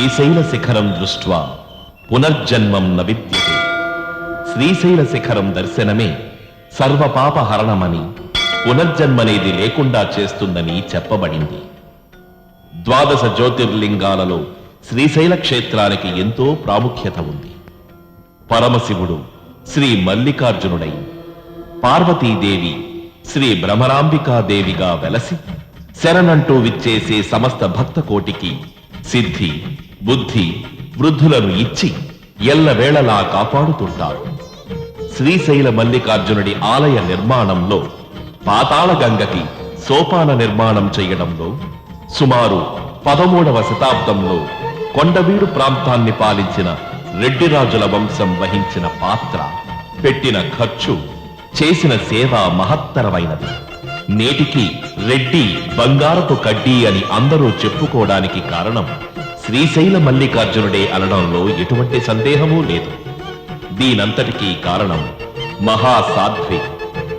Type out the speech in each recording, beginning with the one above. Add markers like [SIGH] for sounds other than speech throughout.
శ్రీశైల శిఖరం దృష్ట్వా పునర్జన్మం న విద్యతే. శ్రీశైల శిఖరం దర్శనమే సర్వపాపహరణమని పునర్జన్మనేది లేకుండా చేస్తుందని చెప్పబడింది. ద్వాదశ జ్యోతిర్లింగాలలో శ్రీశైల క్షేత్రానికి ఎంతో ప్రాముఖ్యత ఉంది. పరమశివుడు శ్రీ మల్లికార్జునుడై పార్వతీదేవి శ్రీ భ్రమరాంబికాదేవిగా వెలసి శరణంటూ విచ్చేసే సమస్త భక్త కోటికి సిద్ధి. బుద్ధి వృద్ధులను ఇచ్చి ఎల్లవేళలా కాపాడుతుంటారు శ్రీశైల మల్లికార్జునుడి ఆలయ నిర్మాణంలో పాతాళగంగకి సోపాన నిర్మాణం చేయడంలో సుమారు పదమూడవ శతాబ్దంలో కొండవీడు ప్రాంతాన్ని పాలించిన రెడ్డిరాజుల వంశం వహించిన పాత్ర పెట్టిన ఖర్చు చేసిన సేవ మహత్తరమైనది. నేటికి రెడ్డి బంగారపు కడ్డీ అని అందరూ చెప్పుకోవడానికి కారణం శ్రీశైల మల్లికార్జునుడే అనడంలో ఎటువంటి సందేహమూ లేదు. దీనంతటికీ కారణం మహాసాధ్వి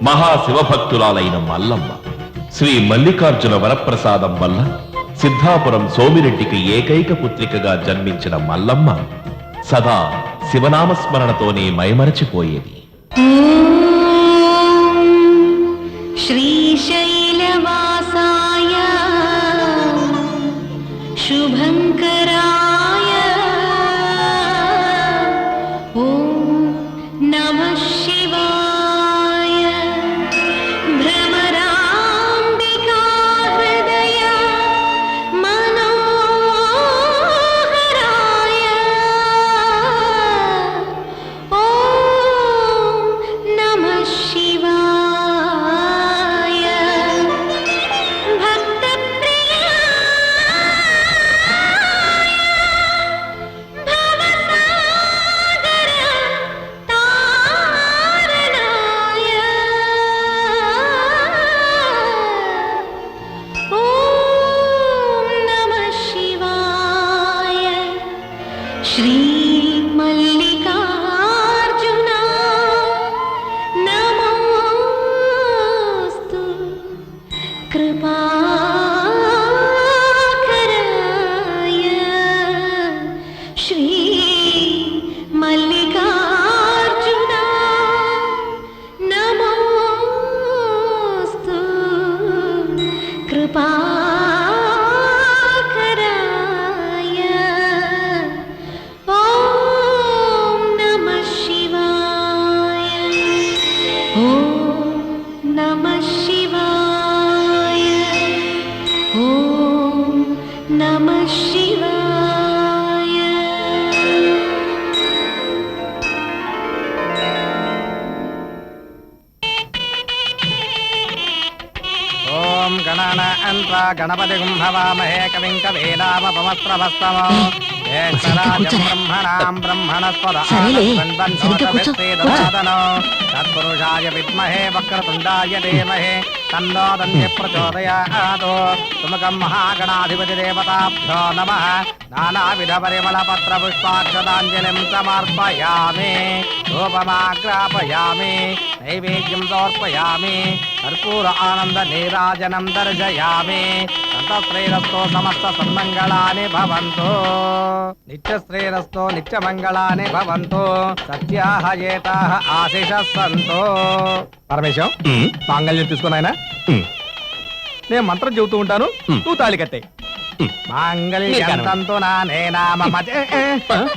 మహాశివభక్తురాలైన మల్లమ్మ. శ్రీ మల్లికార్జున వరప్రసాదం వల్ల సిద్ధాపురం సోమిరెడ్డికి ఏకైక పుత్రికగా జన్మించిన మల్లమ్మ సదా శివనామస్మరణతోనే మైమరచిపోయేది. గణాన అంత్రా గణపతి హవామహే కవిం కూర్చోరా. బ్రహ్మణాం బ్రహ్మణస్పద. తత్పురుషాయ విద్మహే వక్రతుండాయ ధీమహే నానావిధ పరిమళ పత్ర పుష్పాక్షదాంజలిం సమర్పయామి రూపమాగ్రాపయామి నైవేద్యం సమర్పయామి కర్పూర ఆనంద నీరాజనం దర్శయామి సంతశ్రేరస్తో సమస్త సన్మంగళాని భవంతు నిత్య శ్రేరస్తో నిత్య మంగళాని భవంతు సత్యాహ ఏతాహ ఆశిష సంతో పరమేశం మాంగళ్యం తీసుకున్నాయన? నేను మంత్రం చెబుతూ ఉంటాను. నువ్వు తాళి కట్టే. మాంగళ్యం తంతు నానే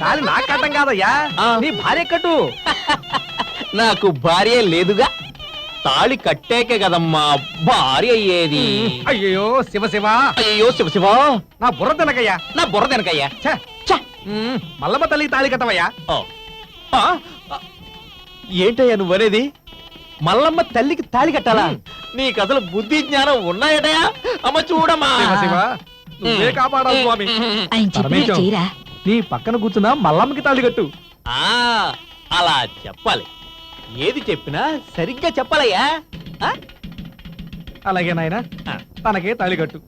తాళి నాకు కట్టం కాదయ్యా. నీ భార్య కట్టు. [LAUGHS] నాకు భార్య లేదుగా. తాళి కట్టాకే కదమ్మా భార్య అయ్యేది అయ్యో శివ శివ. అయ్యో శివ శివ. నా బుర్ర తినకయ్యా. నా బుర్ర. మ్మ్, మల్లమ్మ తల్లికి తాళి కట్టవయ్యా. ఏంటయ్యా నువ్వనేది? మల్లమ్మ తల్లికి తాళి కట్టాలా? నీకు అసలు బుద్ధి జ్ఞానం ఉన్నాయటయా? అమ్మ చూడమ్మా. నువ్వే కాపాడాలి స్వామి. ఆయన చెప్పినట్టు పరమేశం. చేయరా? నీ పక్కన కూర్చున్న మల్లమ్మకి తాళి కట్టు. ఆ అలా చెప్పాలి. ఏది చెప్పినా సరిగ్గా చెప్పాలయ్యా. ఆ? అలాగే నాయన తనకే తాళి కట్టు.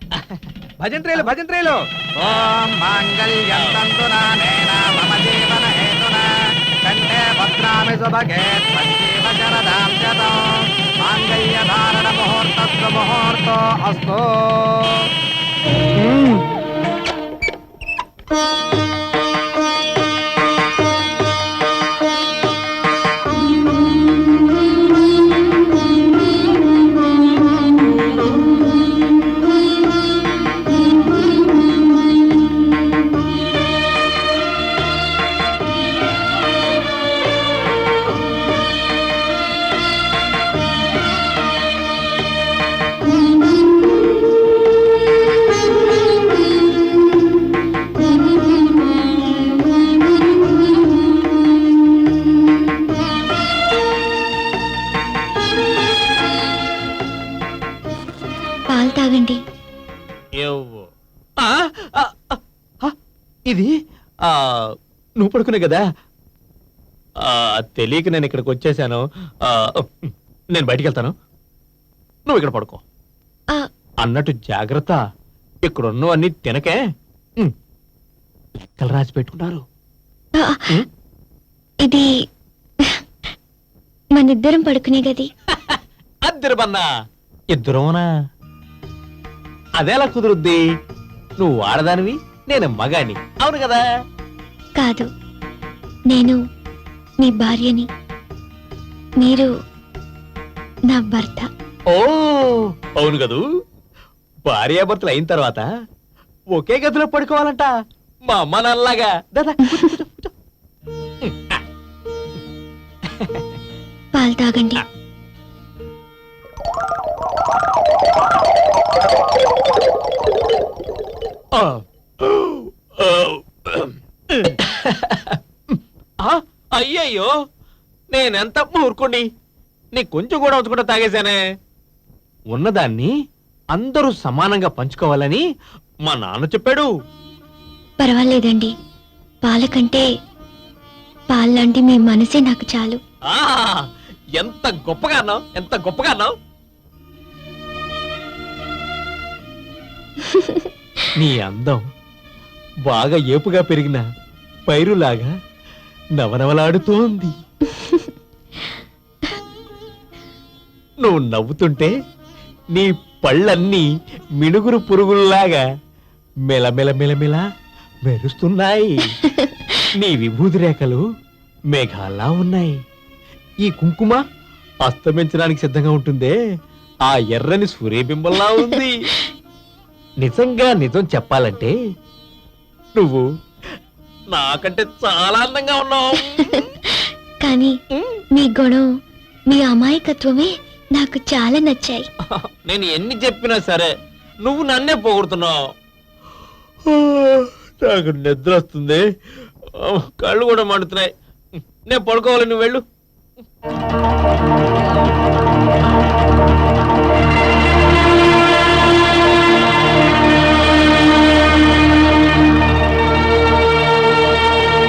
భజంత్రేలు భజంత్రేలు. ఓం మాంగళ్యం తంతునానేన మమ జీవన హేతున కంఠే భద్రామి సుభగే సంజీవ శతం మాంగళ్య ధారణ ముహూర్తస్సు ముహూర్తో అస్తు. ఇవ్వు ఇది నువ్వు పడుకునే కదా? ఆ, తెలియక నేను ఇక్కడికి వచ్చేసాను. నేను బయటికి వెళ్తాను. నువ్వు ఇక్కడ పడుకో. ఆ. అన్నట్టు జాగ్రత్త. ఇక్కడ ఉన్నవన్నీ తినకే. లెక్కలు రాసి పెట్టుకున్నారు. ఇది మనిద్దరం పడుకునే గది. [LAUGHS] అద్దరు బన్నా. ఇద్దరునా అదేలా కుదురుద్ది? నువ్వు ఆడదానివి నేను మగాని అవును కదా? కాదు. నేను మీ భార్యని. మీరు నా భర్త. ఓ అవును కదూ. భార్యాభర్తలు అయిన తర్వాత ఒకే గదిలో పడుకోవాలంట. మా అమ్మ నల్లగా దాదా. పాలు తాగండి. అయ్యయ్యో నేనెంత మూర్ఖుణ్ణి? నీ కొంచెం కూడా ఉంచకుండా తాగేశానే. ఉన్నదాన్ని అందరూ సమానంగా పంచుకోవాలని మా నాన్న చెప్పాడు. పర్వాలేదండి. పాల కంటే పాల్లాంటి మీ మనసే నాకు చాలు. ఆ ఎంత గొప్పగా అన్నావు ఎంత గొప్పగా అన్నావు. [LAUGHS] నీ అందం బాగా ఏపుగా పెరిగిన పైరులాగా నవనవలాడుతోంది. నువ్వు నవ్వుతుంటే నీ పళ్ళన్నీ మినుగురు పురుగుల్లాగా మెలమెలమెలమెల మెరుస్తున్నాయి. నీ విభూతి రేఖలు మేఘాల్లా ఉన్నాయి. ఈ కుంకుమ అస్తమించడానికి సిద్ధంగా ఉంటుందే. ఆ ఎర్రని సూర్యబింబంలా ఉంది. నిజంగా నిజం చెప్పాలంటే నువ్వు నాకంటే చాలా అందంగా ఉన్నావు. కానీ మీ గుణం మీ అమాయకత్వమే నాకు చాలా నచ్చాయి. నేను ఎన్ని చెప్పినా సరే నువ్వు నన్నే పొగుడుతున్నావు. నాకు నిద్ర వస్తుంది. కళ్ళు కూడా మండుతున్నాయి. నేను పడుకోవాలి నువ్వు వెళ్ళు.